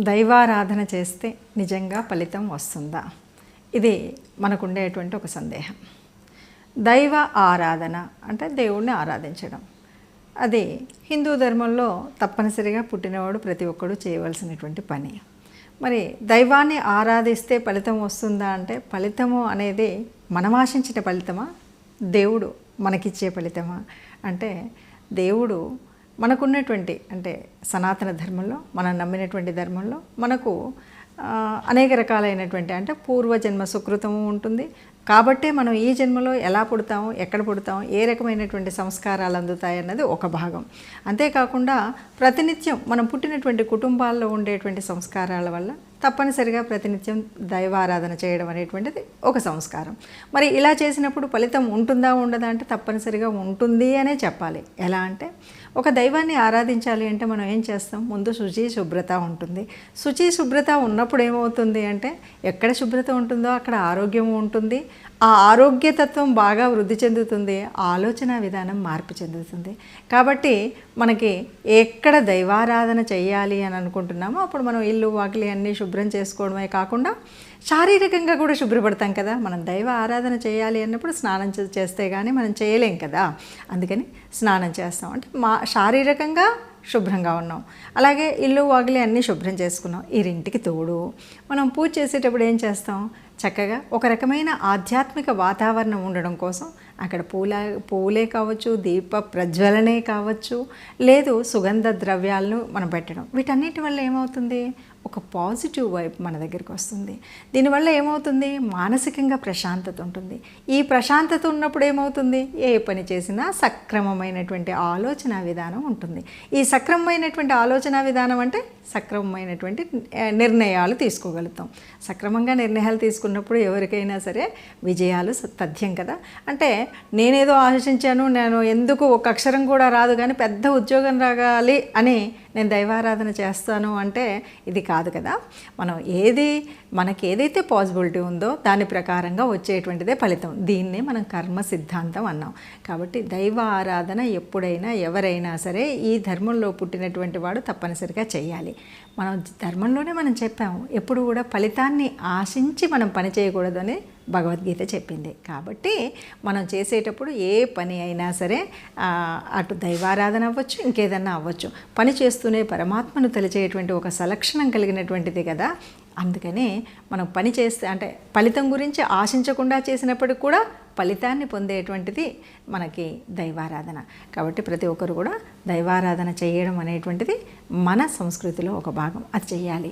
దైవారాధన చేస్తే నిజంగా ఫలితం వస్తుందా? ఇది మనకుండేటువంటి ఒక సందేహం. దైవ ఆరాధన అంటే దేవుణ్ణి ఆరాధించడం. అది హిందూ ధర్మంలో తప్పనిసరిగా పుట్టినవాడు ప్రతి ఒక్కడు చేయవలసినటువంటి పని. మరి దైవాన్ని ఆరాధిస్తే ఫలితం వస్తుందా అంటే ఫలితము అనేది మనం ఆశించిన ఫలితమా? దేవుడు మనకిచ్చే ఫలితమా? అంటే దేవుడు మనకున్నటువంటి అంటే సనాతన ధర్మంలో మనం నమ్మినటువంటి ధర్మంలో మనకు అనేక రకాలైనటువంటి అంటే పూర్వజన్మ సుకృతము ఉంటుంది. కాబట్టే మనం ఈ జన్మలో ఎలా పుడతాము ఎక్కడ పుడతాము ఏ రకమైనటువంటి సంస్కారాలు అందుతాయి అన్నది ఒక భాగం. అంతేకాకుండా ప్రతినిత్యం మనం పుట్టినటువంటి కుటుంబాల్లో ఉండేటువంటి సంస్కారాల వల్ల తప్పనిసరిగా ప్రతినిత్యం దైవారాధన చేయడం అనేటువంటిది ఒక సంస్కారం. మరి ఇలా చేసినప్పుడు ఫలితం ఉంటుందా ఉండదా అంటే తప్పనిసరిగా ఉంటుంది అనే చెప్పాలి. ఎలా అంటే ఒక దైవాన్ని ఆరాధించాలి అంటే మనం ఏం చేస్తాం? ముందు శుచి శుభ్రత ఉంటుంది. శుచి శుభ్రత ఉన్నప్పుడు ఏమవుతుంది అంటే ఎక్కడ శుభ్రత ఉంటుందో అక్కడ ఆరోగ్యం ఉంటుంది. ఆ ఆరోగ్యతత్వం బాగా వృద్ధి చెందుతుంది. ఆలోచన విధానం మార్పు చెందుతుంది. కాబట్టి మనకి ఎక్కడ దైవారాధన చేయాలి అని అనుకుంటున్నామో అప్పుడు మనం ఇల్లు వాకిలి అన్నీ శుభ్రం చేసుకోవడమే కాకుండా శారీరకంగా కూడా శుభ్రపడతాం కదా. మనం దైవ ఆరాధన చేయాలి అన్నప్పుడు స్నానం చేస్తే కానీ మనం చేయలేం కదా. అందుకని స్నానం చేస్తాం. అంటే మా శారీరకంగా శుభ్రంగా ఉన్నాం. అలాగే ఇల్లు వాగిలి అన్నీ శుభ్రం చేసుకున్నాం. ఈ తోడు. మనం పూజ చేసేటప్పుడు ఏం చేస్తాం? చక్కగా ఒక రకమైన ఆధ్యాత్మిక వాతావరణం ఉండడం కోసం అక్కడ పూల పూలే కావచ్చు దీప ప్రజ్వలనే కావచ్చు లేదు సుగంధ ద్రవ్యాలను మనం పెట్టడం. వీటన్నిటి వల్ల ఏమవుతుంది? ఒక పాజిటివ్ వైబ్ మన దగ్గరికి వస్తుంది. దీనివల్ల ఏమవుతుంది? మానసికంగా ప్రశాంతత ఉంటుంది. ఈ ప్రశాంతత ఉన్నప్పుడు ఏమవుతుంది? ఏ పని చేసినా సక్రమమైనటువంటి ఆలోచన విధానం ఉంటుంది. ఈ సక్రమమైనటువంటి ఆలోచన విధానం అంటే సక్రమమైనటువంటి నిర్ణయాలు తీసుకోగలుగుతాం. సక్రమంగా నిర్ణయాలు తీసుకున్నప్పుడు ఎవరికైనా సరే విజయాలు తథ్యం కదా? అంటే నేనేదో ఆశించాను నేను ఎందుకు ఒక అక్షరం కూడా రాదు కానీ పెద్ద ఉద్యోగం రాగాలి అని నేను దైవారాధన చేస్తాను అంటే ఇది కాదు కదా. మనం ఏది మనకి ఏదైతే పాసిబిలిటీ ఉందో దాని ప్రకారంగా వచ్చేటువంటిదే ఫలితం. దీన్నే మనం కర్మ సిద్ధాంతం అన్నాం. కాబట్టి దైవ ఆరాధన ఎప్పుడైనా ఎవరైనా సరే ఈ ధర్మంలో పుట్టినటువంటి వాడు తప్పనిసరిగా చేయాలి. మనం ధర్మంలోనే మనం చెప్పాము ఎప్పుడు కూడా ఫలితాన్ని ఆశించి మనం పని చేయకూడదని భగవద్గీత చెప్పింది. కాబట్టి మనం చేసేటప్పుడు ఏ పని అయినా సరే అటు దైవారాధన అవ్వచ్చు ఇంకేదన్నా అవ్వచ్చు. పని చేస్తూనే పరమాత్మను తెలిచేటువంటి ఒక సలక్షణం కలిగినటువంటిది కదా. అందుకనే మనం పని చేస్తే అంటే ఫలితం గురించి ఆశించకుండా చేసినప్పటికి కూడా ఫలితాన్ని పొందేటువంటిది మనకి దైవారాధన. కాబట్టి ప్రతి ఒక్కరు కూడా దైవారాధన చేయడం అనేటువంటిది మన సంస్కృతిలో ఒక భాగం. అది చేయాలి